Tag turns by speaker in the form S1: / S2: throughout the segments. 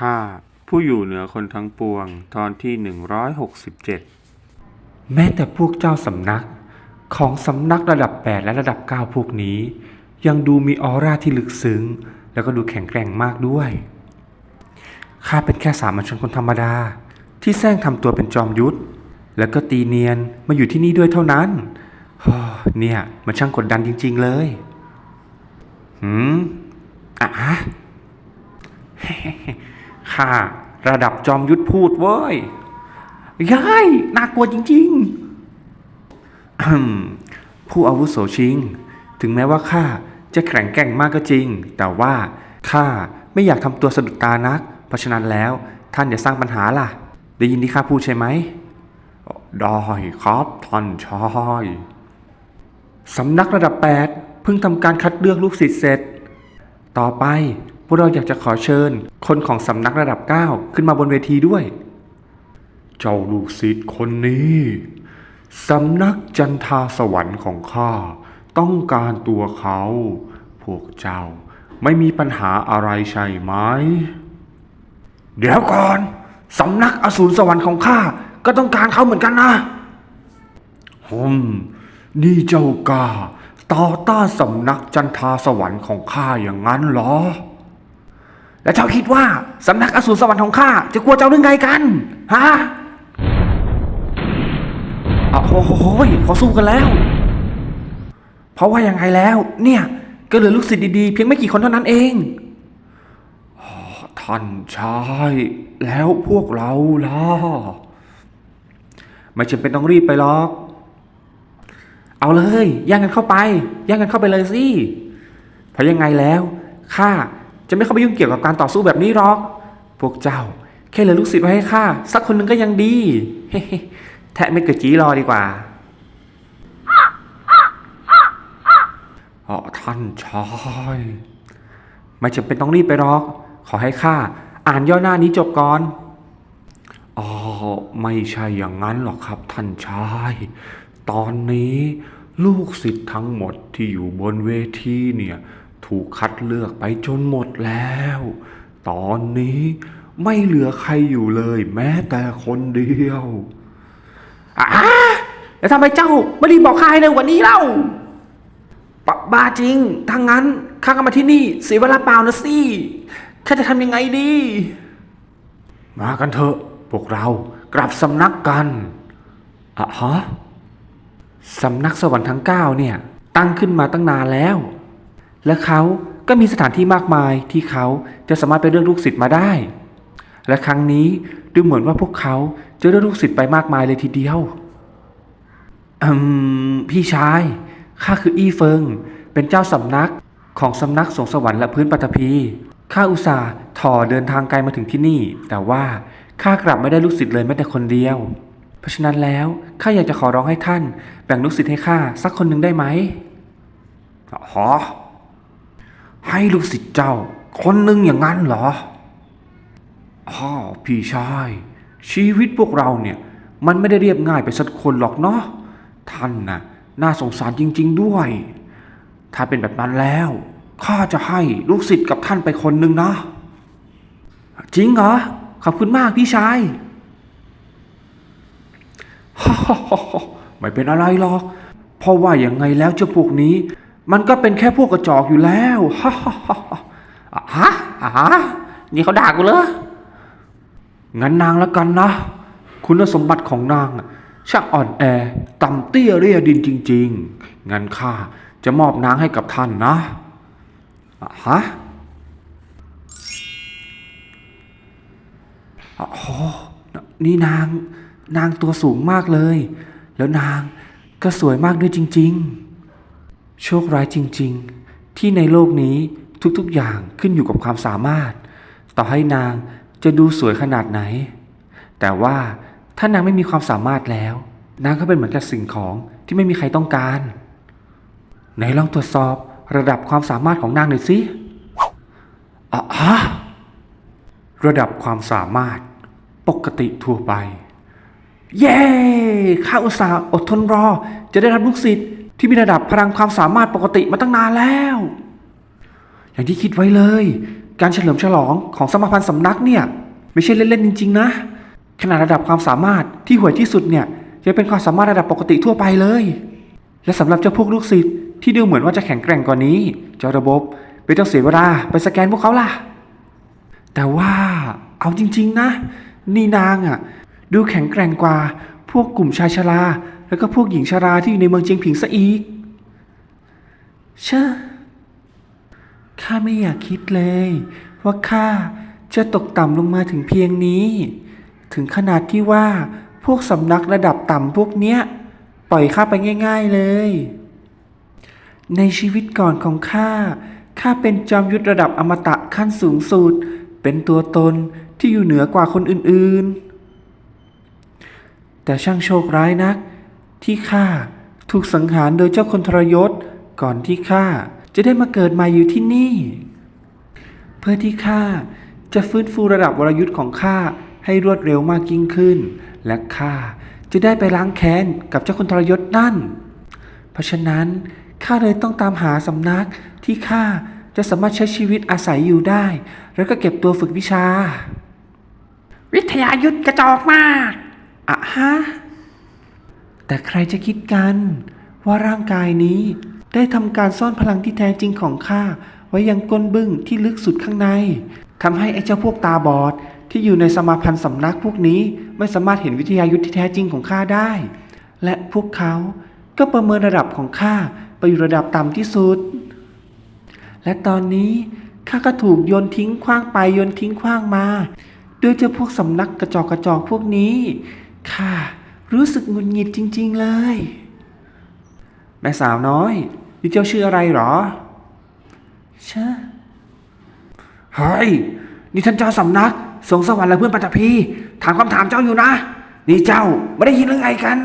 S1: ข้าผู้อยู่เหนือคนทั้งปวง ตอนที่ 167
S2: แม้แต่พวกเจ้าสำนัก ของสำนักระดับ 8 และระดับ 9 พวกนี้ ยังดูมีออร่าที่ลึกซึ้ง แล้วก็ดูแข็งแกร่งมากด้วยข้าเป็นแค่สามัญชนคนธรรมดา ที่แซงทำตัวเป็นจอมยุทธแล้วก็ตีเนียนมาอยู่ที่นี่ด้วยเท่านั้นเนี่ยมันช่างกดดันจริง ๆ เลยหืมอะ ข้าระดับจอมยุทธพูดเว้ยย้ายน่ากลัวจริงๆ ผู้อาวุโสชิง ถึงแม้ว่าข้าจะแข็งแกร่งมากก็จริง แต่ว่าข้าไม่อยากทำตัวสะดุดตานัก เพราะฉะนั้นแล้วท่านอย่าสร้างปัญหาล่ะ ได้ยินที่ข้าพูดใช่ไหมได้ครับท่านชายสำนักระดับ 8 เพิ่งทำการคัดเลือกลูกศิษย์เสร็จ ต่อไป วกเราอยากจะขอเชิญ คนของสำนักระดับ 9 ขึ้นมาบนเวทีด้วย เจ้าลูกศิษย์คนนี้สำนักจันทาสวรรค์ของข้าต้องการตัวเขา พวกเจ้าไม่มีปัญหาอะไรใช่ไหม เดี๋ยวก่อนสำนักอสูรสวรรค์ของข้าก็ต้องการเขาเหมือนกันนะฮึมนี่เจ้ากล้าต่อต้านสำนักจันทาสวรรค์ของข้าอย่างนั้นเหรอ แล้วเจ้าคิดว่าสำนักอสูรสวรรค์ของข้าจะกลัวเจ้าหรือไงกัน ฮะอ้าวโอ้โหเขาสู้กันแล้ว เพราะว่ายังไงแล้ว เนี่ย ก็เหลือลูกศิษย์ดีๆ เพียงไม่กี่คนเท่านั้นเองอท่านชายแล้วพวกเราล่ะไม่จำเป็นต้องรีบไปหรอก เอาเลยย่างกันเข้าไปย่างกันเข้าไปเลยสิเพราะยังไงแล้วข้า จะไม่เข้าไปยุ่งเกี่ยวกับการต่อสู้แบบนี้หรอก พวกเจ้า แค่เหลือลูกศิษย์ไว้ให้ข้าสักคนหนึ่งก็ยังดี เฮ้แทะไม่เกิดจีรอดีกว่าอ๋อท่านชายไม่จำเป็นต้องรีบไปหรอก ขอให้ข้าอ่านย่อหน้านี้จบก่อนอ๋อไม่ใช่อย่างนั้นหรอกครับท่านชาย ตอนนี้ลูกศิษย์ทั้งหมดที่อยู่บนเวทีเนี่ย ถูกคัดเลือกไปจนหมดแล้ว ตอนนี้ไม่เหลือใครอยู่เลยแม้แต่คนเดียวอ่าแล้วทำไมเจ้าไม่รีบบอกข้าให้เร็วกว่านี้เล่าปะบ้าจริง ถ้างั้นข้าก็มาที่นี่เสียเวลาเปล่านะสิข้าจะทำยังไงดี มากันเถอะ พวกเรากลับสำนักกันอะฮะสำนักสวรรค์ทั้งเก้าเนี่ย ตั้งขึ้นมาตั้งนานแล้ว และเขาก็มีสถานที่มากมายที่เขาจะสามารถไปเลือกลูกศิษย์มาได้ และครั้งนี้ดูเหมือนว่าพวกเขาจะเลือกลูกศิษย์ไปมากมายเลยทีเดียวอืมพี่ชายข้าคืออี้เฟิง เป็นเจ้าสำนักของสำนักสงสวรรค์และพื้นปฐพีข้าอุตส่าห์ถ่อเดินทางไกลมาถึงที่นี่ แต่ว่าข้ากลับไม่ได้ลูกศิษย์เลยแม้แต่คนเดียว เพราะฉะนั้นแล้วข้าอยากจะขอร้องให้ท่าน แบ่งลูกศิษย์ให้ข้าสักคนหนึ่งได้ไหมฮะ ให้ลูกศิษย์เจ้า คนหนึ่งอย่างนั้นเหรออ้าวพี่ชาย ชีวิตพวกเราเนี่ย มันไม่ได้เรียบง่ายไปสักคนหรอกเนาะท่านน่ะน่าสงสารจริง ๆ ด้วย ถ้าเป็นแบบนั้นแล้วข้าจะให้ลูกศิษย์กับท่านไปคนหนึ่งนะ จริงเหรอ ขอบคุณมากพี่ชายไม่เป็นอะไรหรอก เพราะว่าอย่างไงแล้วเจ้าพวกนี้ มันก็เป็นแค่พวกกระจอกอยู่แล้วอะฮะอะฮะนี่เขาด่ากูเหรองั้นนางแล้วกันนะ คุณสมบัติของนางอะช่างอ่อนแอต่ำเตี้ยเรียดินจริง ๆ งั้นข้าจะมอบนางให้กับท่านนะอะฮะอ๋อนี่นางนางตัวสูงมากเลย แล้วนางก็สวยมากด้วยจริง ๆ โชคร้ายจริง ๆ ที่ในโลกนี้ทุกๆอย่างขึ้นอยู่กับความสามารถ ต่อให้นางจะดูสวยขนาดไหน แต่ว่าถ้านางไม่มีความสามารถแล้ว นางก็เป็นเหมือนกับสิ่งของที่ไม่มีใครต้องการไหนลองตรวจสอบระดับความสามารถของนางหน่อยสิอะฮะระดับความสามารถปกติทั่วไป เย้ ข้าอุตส่าห์อดทนรอ จะได้รับลูกศิษย์ ที่มีระดับพลังความสามารถปกติมาตั้งนานแล้ว อย่างที่คิดไว้เลย การเฉลิมฉลองของสมาพันธ์สำนักเนี่ย ไม่ใช่เล่นๆจริง ๆ นะ ขนาดระดับความสามารถที่ห่วยที่สุดเนี่ยยังเป็นความสามารถระดับปกติทั่วไปเลย และสำหรับเจ้าพวกลูกศิษย์ที่ดูเหมือนว่าจะแข็งแกร่งกว่านี้ เจ้าระบบไม่ต้องเสียเวลาไปสแกนพวกเขาล่ะ แต่ว่าเอาจริง ๆ นะ นี่นางอะ ดูแข็งแกร่งกว่าพวกกลุ่มชายชรา แล้วก็พวกหญิงชราที่อยู่ในเมืองเจียงผิงซะอีกเชื่อข้าไม่อยากคิดเลย ว่าข้าจะตกต่ำลงมาถึงเพียงนี้ ถึงขนาดที่ว่าพวกสำนักระดับต่ำพวกเนี้ย ปล่อยข้าไปง่าย ๆเลย ในชีวิตก่อนของข้าข้าเป็นจอมยุทธระดับอมตะขั้นสูงสุด เป็นตัวตนที่อยู่เหนือกว่าคนอื่นๆ แต่ช่างโชคร้ายนัก ที่ข้าถูกสังหารโดยเจ้าคนทรยศก่อนที่ข้าจะได้มาเกิดใหมาอยู่ที่นี่ เพื่อที่ข้าจะฟื้นฟูระดับวรยุทธ์ของข้าให้รวดเร็วมากยิ่งขึ้น และข้าจะได้ไปล้างแค้นกับเจ้าคนทรยศนั่น เพราะฉะนั้นข้าเลยต้องตามหาสำนักที่ข้าจะสามารถใช้ชีวิตอาศัยอยู่ได้ แล้วก็เก็บตัวฝึกวิชา วิทยายุทธกระจอกมากอะฮะ แต่ใครจะคิดกันว่าร่างกายนี้ ได้ทำการซ่อนพลังที่แท้จริงของข้าไว้ยังก้นบึ้งที่ลึกสุดข้างในทำให้ไอ้เจ้าพวกตาบอดที่อยู่ในสมาพันธ์สำนักพวกนี้ไม่สามารถเห็นวิทยายุทธที่แท้จริงของข้าได้ และพวกเขาก็ประเมินระดับของข้าไปอยู่ระดับต่ำที่สุด และตอนนี้ข้าก็ถูกโยนทิ้งขว้างไปโยนทิ้งขว้างมา ด้วยเจ้าพวกสำนักกระจอกกระจอกพวกนี้ข้า รู้สึกหงุดหงิดจริง ๆ เลย แม่สาวน้อยนี่เจ้าชื่ออะไรหรอชะเฮ้ย นี่ท่านเจ้าสำนักสงสวรรค์และเพื่อนปัตตภีถามคำถามเจ้าอยู่นะ นี่เจ้าไม่ได้ยินหรือไงกัน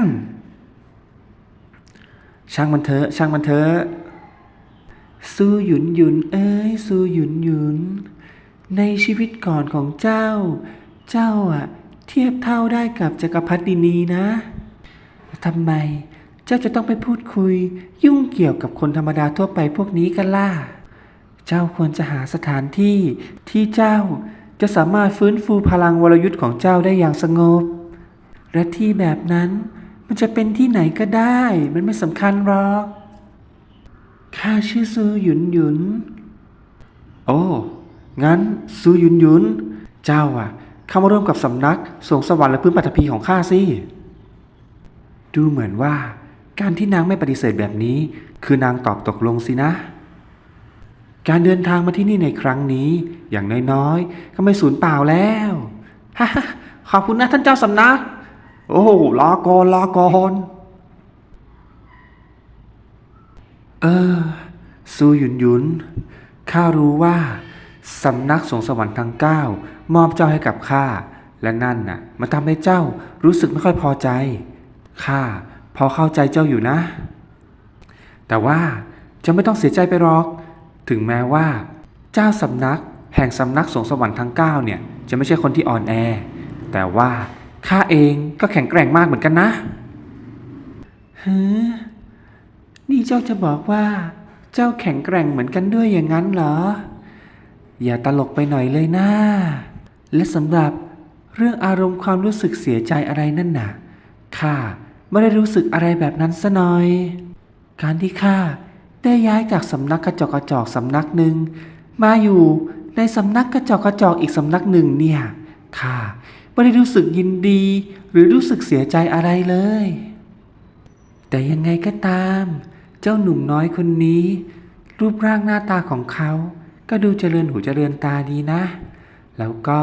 S2: ช่างมันเถอะช่างมันเถอะสู้หยุนหยุนเอ้ยสู้หยุนหยุน ในชีวิตก่อนของเจ้า เจ้าอะ เทียบเท่าได้กับจักรพรรดินีนะทำไมเจ้าจะต้องไปพูดคุย ยุ่งเกี่ยวกับคนธรรมดาทั่วไปพวกนี้กันล่ะ เจ้าควรจะหาสถานที่ที่เจ้าจะสามารถฟื้นฟูพลังวรยุทธ์ของเจ้าได้อย่างสงบ และที่แบบนั้นมันจะเป็นที่ไหนก็ได้ มันไม่สำคัญหรอก ข้าชื่อซูหยุนหยุน โอ้ งั้นซูหยุนหยุน เจ้าอะ เข้ามาร่วมกับสำนักสวงสวรรค์และพื้นปัตภีของข้าสิดูเหมือนว่า การที่นางไม่ปฏิเสธแบบนี้ คือนางตอบตกลงสินะ การเดินทางมาที่นี่ในครั้งนี้ อย่างน้อยๆก็ไม่สูญเปล่าแล้วฮ่าขอบคุณนะท่านเจ้าสำนัก โอ้ลาก่อนลาก่อนเออซูหยุนหยุนข้ารู้ว่าสำนักสงสวรรค์ทั้งเก้า มอบเจ้าให้กับข้าและนั่นน่ะ มันทำให้เจ้ารู้สึกไม่ค่อยพอใจข้าพอเข้าใจเจ้าอยู่นะ แต่ว่าเจะไม่ต้องเสียใจไปหรอก ถึงแม้ว่า เจ้าสำนักแห่งสำนักสงสวรรค์ทั้งเก้าเนี่ย จะไม่ใช่คนที่อ่อนแอ แต่ว่าข้าเองก็แข็งแกร่งมากเหมือนกันนะฮึนี่เจ้าจะบอกว่า เจ้าแข็งแกร่งเหมือนกันด้วยอย่างนั้นเหรอ อย่าตลกไปหน่อยเลยนะ และสำหรับเรื่องอารมณ์ความรู้สึกเสียใจอะไรนั่นน่ะข้าไม่ได้รู้สึกอะไรแบบนั้นซะหน่อย การที่ข้าได้ย้ายจากสำนักกระจกกระจอกสำนักหนึ่ง มาอยู่ในสำนักกระจกกระจอกอีกสำนักหนึ่งเนี่ยข้าไม่ได้รู้สึกยินดี หรือรู้สึกเสียใจอะไรเลย แต่ยังไงก็ตาม เจ้าหนุ่มน้อยคนนี้ รูปร่างหน้าตาของเขา ก็ดูเจริญหูเจริญตาดีนะ แล้วก็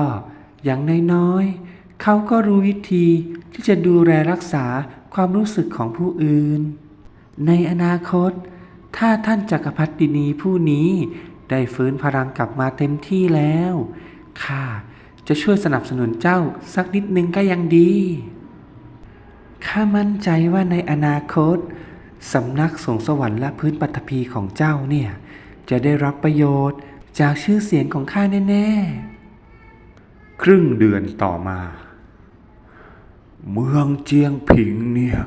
S2: อย่างน้อยๆเขาก็รู้วิธีที่จะดูแลรักษาความรู้สึกของผู้อื่น ในอนาคต ถ้าท่านจักรพรรดินีผู้นี้ได้ฟื้นพลังกลับมาเต็มที่แล้วข้าจะช่วยสนับสนุนเจ้าสักนิดนึงก็ยังดี ข้ามั่นใจว่าในอนาคตสำนักสงสวรรค์และพื้นปัตภีของเจ้าเนี่ย จะได้รับประโยชน์จากชื่อเสียงของข้าแน่ ๆ ครึ่งเดือนต่อมา เมืองเจียงผิงเนี่ย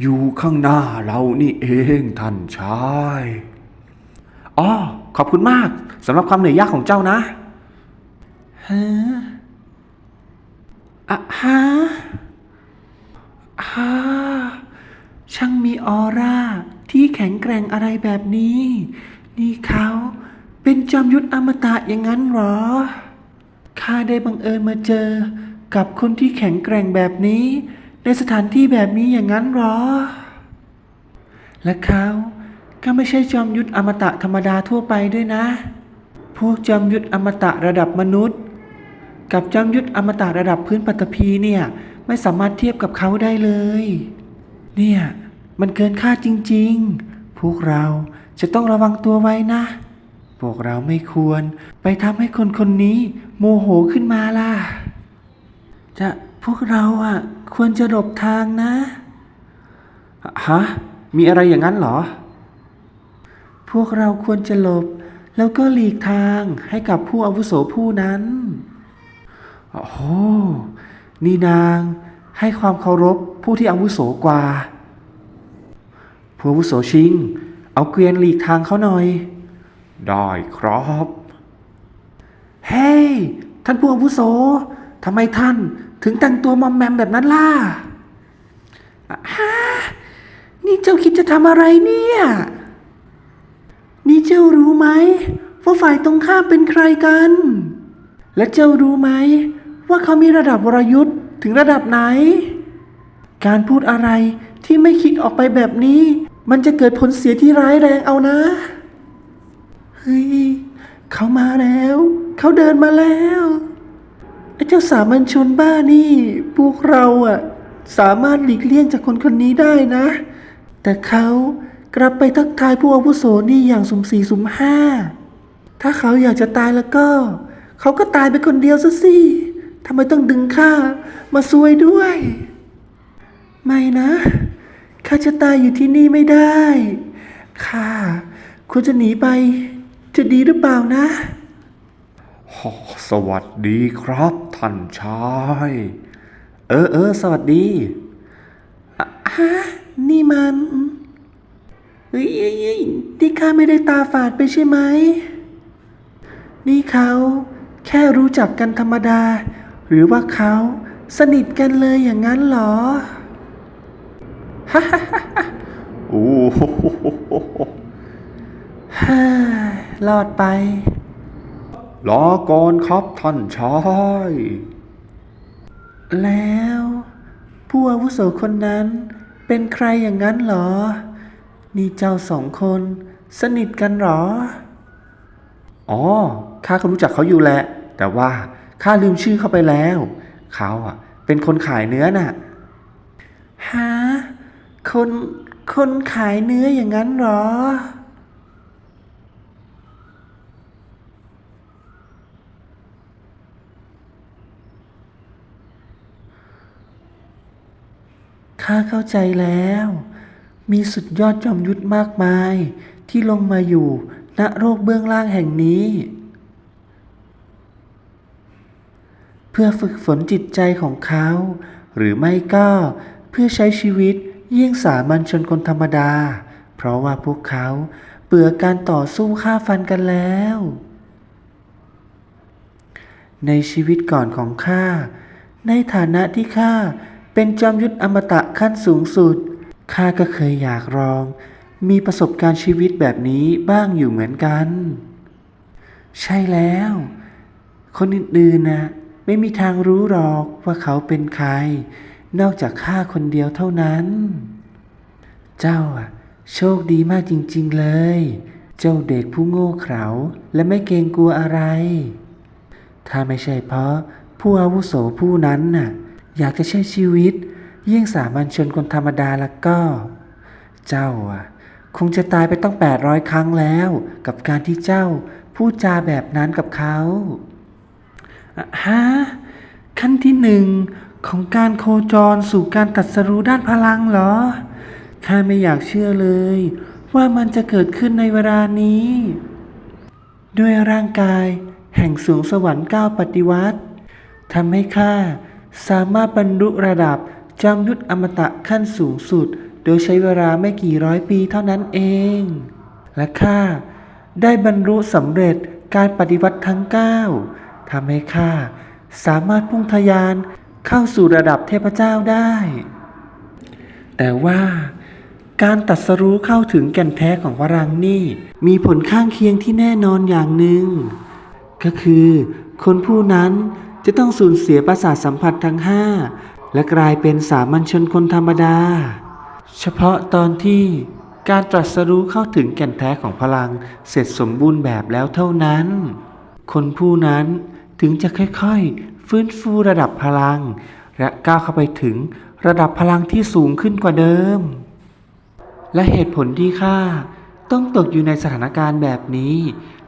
S2: อยู่ข้างหน้าเรานี่เองท่านชายอ๋อขอบคุณมากสำหรับความเหนื่อยยากของเจ้านะะอะฮะฮ่าช่างมีออร่าที่แข็งแกร่งอะไรแบบนี้ นี่เขาเป็นจอมยุทธอมตะอย่างนั้นหรอ ข้าได้บังเอิญมาเจอ กับคนที่แข็งแกร่งแบบนี้ ในสถานที่แบบนี้อย่างนั้นหรอ และเขาก็ไม่ใช่จอมยุทธอมตะธรรมดาทั่วไปด้วยนะ พวกจอมยุทธอมตะระดับมนุษย์ กับจอมยุทธอมตะระดับพื้นปัตภีเนี่ยไม่สามารถเทียบกับเขาได้เลย เนี่ย มันเกินคาจริงๆ พวกเราจะต้องระวังตัวไว้นะ พวกเราไม่ควรไปทำให้คนคนนี้โมโหขึ้นมาล่ะ จะพวกเราอะ ควรจะหลบทางนะ ฮะ มีอะไรอย่างนั้นเหรอ พวกเราควรจะหลบ แล้วก็หลีกทางให้กับผู้อาวุโสผู้นั้น โอ้โห นี่นางให้ความเคารพผู้ที่อาวุโสกว่า ผู้อาวุโสชิง เอาเกวียนหลีกทางเขาหน่อย ได้ครับ เฮ้ยท่านผู้อาวุโสทำไมท่านถึงแต่งตัวมอมแมมแบบนั้นล่ะฮะนี่เจ้าคิดจะทำอะไรเนี่ย นี่เจ้ารู้ไหมว่าฝ่ายตรงข้ามเป็นใครกัน และเจ้ารู้ไหมว่าเขามีระดับวรยุทธ์ถึงระดับไหน การพูดอะไรที่ไม่คิดออกไปแบบนี้ มันจะเกิดผลเสียที่ร้ายแรงเอานะ เฮ้ยเขามาแล้ว เขาเดินมาแล้วไอ้เจ้าสามัญชนบ้านี่พวกเราอะสามารถหลีกเลี่ยงจากคนคนนี้ได้นะ แต่เขากลับไปทักทายผู้อาวุโสนี่อย่างสุมสี่สุมห้า ถ้าเขาอยากจะตายแล้วก็ เขาก็ตายไปคนเดียวซะสิทำไมต้องดึงข้ามาซวยด้วย ไม่นะข้าจะตายอยู่ที่นี่ไม่ได้ข้าควรจะหนีไป จะดีหรือเปล่านะ สวัสดีครับท่านชาย เออเออสวัสดีอะฮะนี่มันเฮ้ยเฮ้ยเฮ้ยนี่ข้าไม่ได้ตาฝาดไปใช่ไหม นี่เขาแค่รู้จักกันธรรมดา หรือว่าเขาสนิทกันเลยอย่างนั้นเหรอโอ้โหฮ่า รอดไปรอก่อนครับท่านชายแล้ว ผู้อาวุโสคนนั้นเป็นใครอย่างนั้นเหรอ นี่เจ้าสองคนสนิทกันเหรอ อ๋อ ข้าก็รู้จักเขาอยู่แหละ แต่ว่าข้าลืมชื่อเขาไปแล้ว เขาอะ เป็นคนขายเนื้อน่ะฮะคน คนขายเนื้ออย่างนั้นเหรอ ข้าเข้าใจแล้ว มีสุดยอดจอมยุทธมากมาย ที่ลงมาอยู่ณโรคเบื้องล่างแห่งนี้ เพื่อฝึกฝนจิตใจของเขา หรือไม่ก็เพื่อใช้ชีวิตเยี่ยงสามัญชนคนธรรมดา เพราะว่าพวกเขาเบื่อการต่อสู้ฆ่าฟันกันแล้ว ในชีวิตก่อนของข้า ในฐานะที่ข้า เป็นจอมยุทธอมตะขั้นสูงสุด ข้าก็เคยอยากลอง มีประสบการณ์ชีวิตแบบนี้บ้างอยู่เหมือนกัน ใช่แล้ว คนอื่นๆนะไม่มีทางรู้หรอกว่าเขาเป็นใคร นอกจากข้าคนเดียวเท่านั้น เจ้าอะโชคดีมากจริง ๆเลย เจ้าเด็กผู้โง่เขลาและไม่เกรงกลัวอะไร ถ้าไม่ใช่เพราะผู้อาวุโสผู้นั้นน่ะ อยากจะใช้ชีวิตเยี่ยงสามัญชนคนธรรมดาแล้วก็ เจ้าอะ คงจะตายไปต้องแปดร้อยครั้งแล้ว กับการที่เจ้าพูดจาแบบนั้นกับเขาฮะขั้นที่หนึ่งของการโคจรสู่การตัดสรู้ด้านพลังเหรอข้าไม่อยากเชื่อเลย ว่ามันจะเกิดขึ้นในเวลานี้ ด้วยร่างกายแห่งสูงสวรรค์ก้าวปฏิวัติทำให้ข้า สามารถบรรลุระดับจอมยุทธอมตะขั้นสูงสุด โดยใช้เวลาไม่กี่ร้อยปีเท่านั้นเอง และข้าได้บรรลุสำเร็จการปฏิวัติทั้ง 9ทำให้ข้าสามารถพุ่งทะยานเข้าสู่ระดับเทพเจ้าได้ แต่ว่าการตัดสรู้เข้าถึงแก่นแท้ของพลังนี่มีผลข้างเคียงที่แน่นอนอย่างหนึ่ง ก็คือคนผู้นั้น จะต้องสูญเสียประสาทสัมผัสทั้งห้าและกลายเป็นสามัญชนคนธรรมดา เฉพาะตอนที่การตรัสรู้เข้าถึงแก่นแท้ของพลังเสร็จสมบูรณ์แบบแล้วเท่านั้น คนผู้นั้นถึงจะค่อยๆ ฟื้นฟูระดับพลัง และก้าวเข้าไปถึงระดับพลังที่สูงขึ้นกว่าเดิม และเหตุผลที่ข้าต้องตกอยู่ในสถานการณ์แบบนี้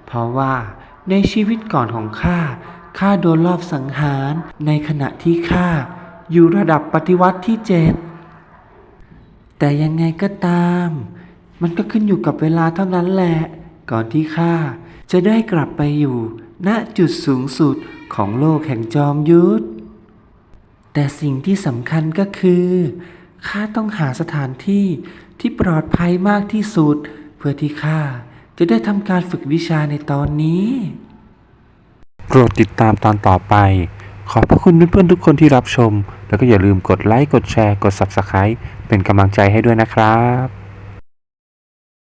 S2: เพราะว่าในชีวิตก่อนของข้า ข้าโดนลอบสังหารในขณะที่ข้าอยู่ระดับปฏิวัติที่เจ็ดแต่ยังไงก็ตาม มันก็ขึ้นอยู่กับเวลาเท่านั้นแหละ ก่อนที่ข้าจะได้กลับไปอยู่ ณจุดสูงสุดของโลกแห่งจอมยุทธแต่สิ่งที่สำคัญก็คือข้าต้องหาสถานที่ที่ปลอดภัยมากที่สุด เพื่อที่ข้าจะได้ทำการฝึกวิชาในตอนนี้
S1: ปรดติดตามตอนต่อไป ขอบพระคุณเพื่อนๆทุกคนที่รับชม แล้วก็อย่าลืมกดไลค์ กดแชร์ กด Subscribe เป็นกำลังใจให้ด้วยนะครับ